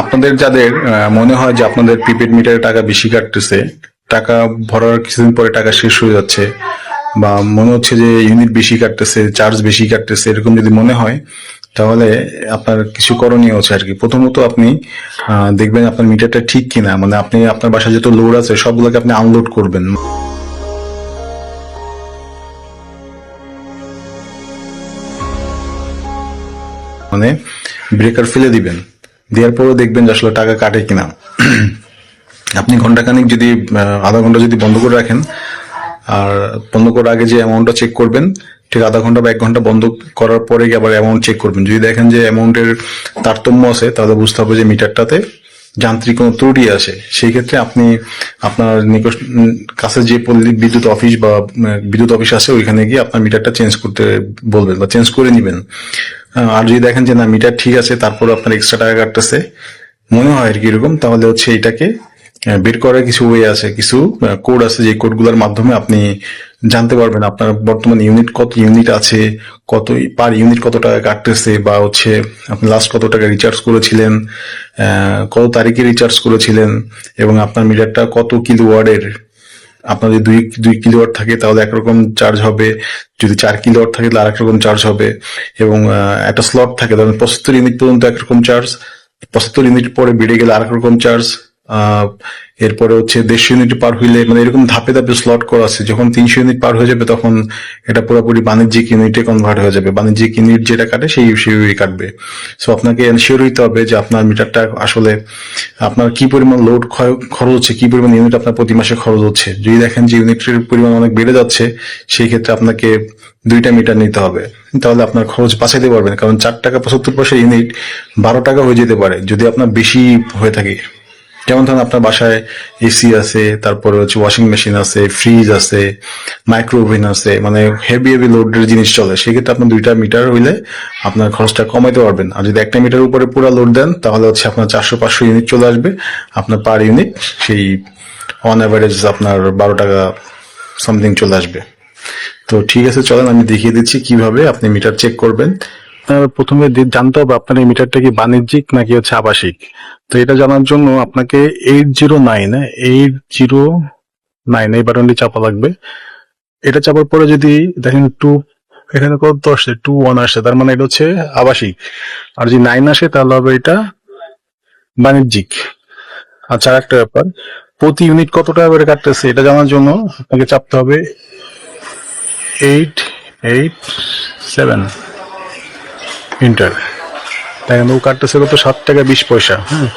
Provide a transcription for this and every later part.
আপনাদের যাদের মনে হয় যে আপনাদের প্রিপেড মিটারে টাকা বেশি কাটতেছে, টাকা ভরার কিছুদিন পরে টাকা শেষ হয়ে যাচ্ছে, বা মনে হচ্ছে যে ইউনিট বেশি কাটতেছে, চার্জ বেশি কাটতেছে, এরকম যদি মনে হয়, তাহলে আপনার কিছু করণীয় আছে আর কি। প্রথমত আপনি দেখবেন আপনার মিটারটা ঠিক কিনা মানে আপনি, আপনার বাসায় যত লোড আছে, সবগুলোকে আপনি আনলোড করবেন। মানে ব্রেকার ফেলে দিবেন। দেওয়ার পরেও দেখবেন যে আসলে টাকা কাটে কিনা। আপনি ঘন্টাখানিক যদি আধা ঘণ্টা যদি বন্ধ করে রাখেন, আর বন্ধ করার আগে যে অ্যামাউন্টটা চেক করবেন, ঠিক আধা ঘণ্টা বা এক ঘণ্টা বন্ধ করার পরে আবার অ্যামাউন্ট চেক করবেন। যদি দেখেন যে অ্যামাউন্টের তারতম্য আছে, তাহলে বুঝতে হবে যে মিটারটাতে যান্ত্রিক কোনো ত্রুটি আছে। সেই ক্ষেত্রে আপনি আপনার নিকট কাছে যে পল্লী বিদ্যুৎ অফিস বা বিদ্যুৎ অফিস আছে, ওইখানে গিয়ে আপনার মিটারটা চেঞ্জ করতে বলবেন বা চেঞ্জ করে নেবেন। আর যদি দেখেন যে, না, মিটার ঠিক আছে তারপর আপনার এক্সট্রা টাকা কাটতেছে। মনে হয় আর কি এরকম। তাহলে হচ্ছে এটাকে বের করার কিছু ওয়ে আছে, কিছু কোড আছে যে কোডগুলোর মাধ্যমে আপনি জানতে পারবেন আপনার বর্তমান ইউনিট কত ইউনিট আছে, কত পার ইউনিট কত টাকা কাটতেছে বা হচ্ছে আপনি লাস্ট কত টাকা রিচার্জ করেছিলেন কত তারিখে রিচার্জ করেছিলেন এবং আপনার মিটারটা কত কিলো ওয়ার্ডের আপনার যদি দুই দুই কিলোওয়াট থাকে, তাহলে একরকম চার্জ হবে। যদি চার কিলোওয়াট থাকে, তাহলে আরেক রকম চার্জ হবে। এবং একটা স্লট থাকে ধরেন পঁচাত্তর ইউনিট পর্যন্ত একরকম চার্জ পঁচাত্তর ইউনিট পরে বেড়ে গেলে আরেক রকম চার্জ এরপরে হচ্ছে দেড়শো ইউনিট পার হইলে মানে এরকম ধাপে ধাপে স্লট করা আছে। যখন তিনশো ইউনিট পার হয়ে যাবে, তখন এটা পুরোপুরি বাণিজ্যিক ইউনিটে কনভার্ট হয়ে যাবে। বাণিজ্যিক ইউনিট যেটা কাটে, সেই সেই কাটবে। সো আপনাকে এনশিওর হইতে হবে যে আপনার মিটারটা আসলে আপনার কি পরিমাণ লোড খরচ হচ্ছে, কি পরিমাণ ইউনিট আপনার প্রতি মাসে খরচ হচ্ছে। যদি দেখেন যে ইউনিটের পরিমাণ অনেক বেড়ে যাচ্ছে, সেই ক্ষেত্রে আপনাকে দুইটা মিটার নিতে হবে। তাহলে আপনার খরচ বাঁচাইতে পারবেন। কারণ চার টাকা পঁচাত্তর পয়সা ইউনিট বারো টাকা হয়ে যেতে পারে, যদি আপনার বেশি হয়ে থাকে। যেমন ধরেন আপনার বাসায় এসি আছে, তারপরে হচ্ছে ওয়াশিং মেশিন আছে ফ্রিজ আছে মাইক্রো ওভেন আছে মানে হেভি হেভি লোডের জিনিস চলে। সেক্ষেত্রে আপনার দুইটা মিটার হইলে আপনার খরচটা কমাইতে পারবেন। আর যদি একটা মিটার উপরে পুরো লোড দেন, তাহলে হচ্ছে আপনার চারশো পাঁচশো ইউনিট চলে আসবে। আপনার পার ইউনিট সেই অন অ্যাভারেজ আপনার বারো টাকা সামথিং চলে আসবে। তো ঠিক আছে, চলেন, আমি দেখিয়ে দিচ্ছি কীভাবে আপনি মিটার চেক করবেন। আপনার প্রথমে জানতে হবে আপনার এই মিটারটা কি বাণিজ্যিক নাকি হচ্ছে আবাসিক? তো এটা জানার জন্য আপনাকে eight zero nine eight zero nine এই বাটনটি চাপা লাগবে। এটা চাপার পরে যদি দেখেন টু এখানে কত আসছে টু ওয়ান আসছে তার মানে এটা হচ্ছে আবাসিক। আর যদি নাইন আসে, তাহলে হবে এটা বাণিজ্যিক। আচ্ছা একটা ব্যাপার। প্রতি ইউনিট কত টাকা করে কাটতেছে এটা জানার জন্য আপনাকে চাপতে হবে এইট এইট সেভেন ইন্টার দেখেন ও কাটতেছে কত সাত টাকা বিশ পয়সা হ্যাঁ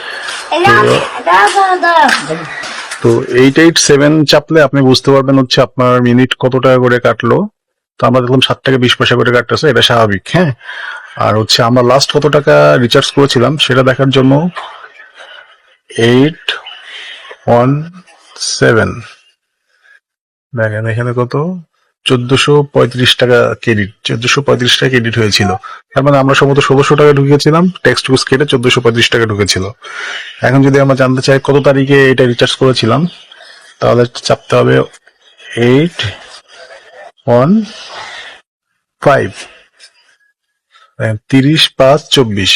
তো এইট এইট সেভেন চাপলে আপনি বুঝতে পারবেন হচ্ছে আপনার মিনিট কত টাকা করে কাটলো। তো আমরা দেখলাম সাত টাকা বিশ পয়সা করে কাটতেছে এটা স্বাভাবিক হ্যাঁ। আর হচ্ছে আমরা লাস্ট কত টাকা রিচার্জ করেছিলাম সেটা দেখার জন্য এইট ওয়ান সেভেন দেখেন এখানে কত? চোদ্দশো পঁয়ত্রিশ টাকা ক্রেডিট চোদ্দশো পঁয়ত্রিশ টাকা ক্রেডিট হয়েছিল। তার মানে আমরা সম্ভবত ষোলোশো টাকা ঢুকিয়েছিলাম টেক্সট বুক কেটে চোদ্দশো পঁয়ত্রিশ টাকা ঢুকেছিল। এখন যদি আমরা জানতে চাই কত তারিখে এটা রিচার্জ করেছিলাম, তাহলে চাপতে হবে এইট ওয়ান ফাইভ তিরিশ পাঁচ, চব্বিশ।